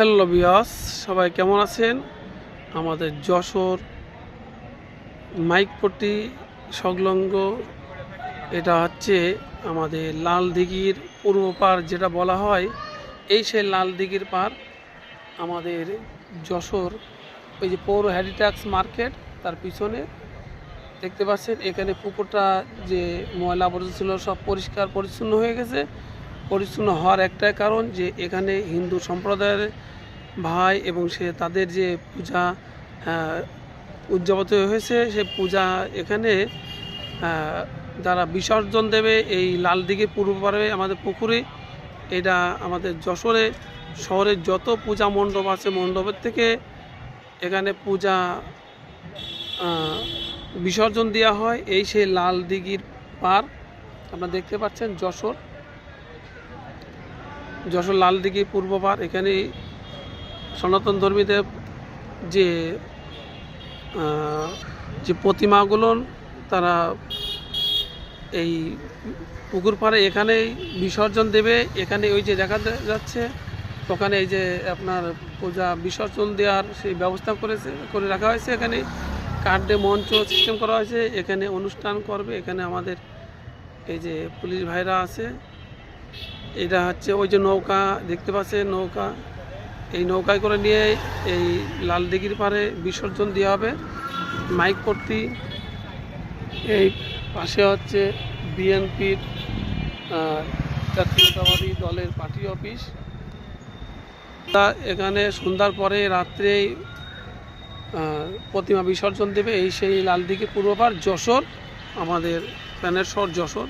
Hello বিয়াস সবাই কেমন আছেন? আমাদের যশোর মাইকপট্টি সংলগ্ন, এটা হচ্ছে আমাদের লাল দিঘির পূর্ব পার যেটা বলা হয়, এই সেই লাল দিঘির পার আমাদের যশোর, ওই যে পৌর হ্যারিটাক্স মার্কেট, তার পিছনে দেখতে পাচ্ছেন, এখানে পুকুরটা যে ময়লা আবর্জনা ছিল সব পরিষ্কার পরিচ্ছন্ন হয়ে গেছে। পরিচ্ছন্ন হওয়ার একটাই কারণ যে এখানে হিন্দু সম্প্রদায়ের ভাই এবং সে তাদের যে পূজা উদযাপিত হয়েছে, সে পূজা এখানে যারা বিসর্জন দেবে এই লাল দিকে পূর্ব পারবে আমাদের পুকুরে, এটা আমাদের যশোরে শহরের যত পূজা মণ্ডপ আছে মণ্ডপের থেকে এখানে পূজা বিসর্জন দেওয়া হয়। এই সেই লাল দিঘির পার আপনারা দেখতে পাচ্ছেন যশোর। যশোর লাল দিঘি পূর্ব পার এখানে সনাতন ধর্মীদের যে যে প্রতিমাগুলো তারা এই পুকুর পাড়ে এখানেই বিসর্জন দেবে। এখানে ওই যে দেখা যাচ্ছে, ওখানে এই যে আপনার পূজা বিসর্জন দেওয়ার সেই ব্যবস্থা করেছে, করে রাখা হয়েছে। এখানে কার্ডে মঞ্চ সিস্টেম করা হয়েছে। এখানে অনুষ্ঠান করবে। এখানে আমাদের এই যে পুলিশ ভাইরা আছে এটা হচ্ছে ওই যে নৌকা, দেখতে পাচ্ছেন নৌকা? এই নৌকায় করে নিয়ে এই লাল দিঘির পাড়ে বিসর্জন দেওয়া হবে। মাইক পট্টি এই পাশে হচ্ছে বিএনপির জাতীয়তাবাদী দলের পার্টি অফিস। তা এখানে সন্ধ্যার পরে রাত্রেই প্রতিমা বিসর্জন দেবে। এই সেই লাল দিঘি পূর্বপার যশোর, আমাদের প্যানেশ্বর যশোর।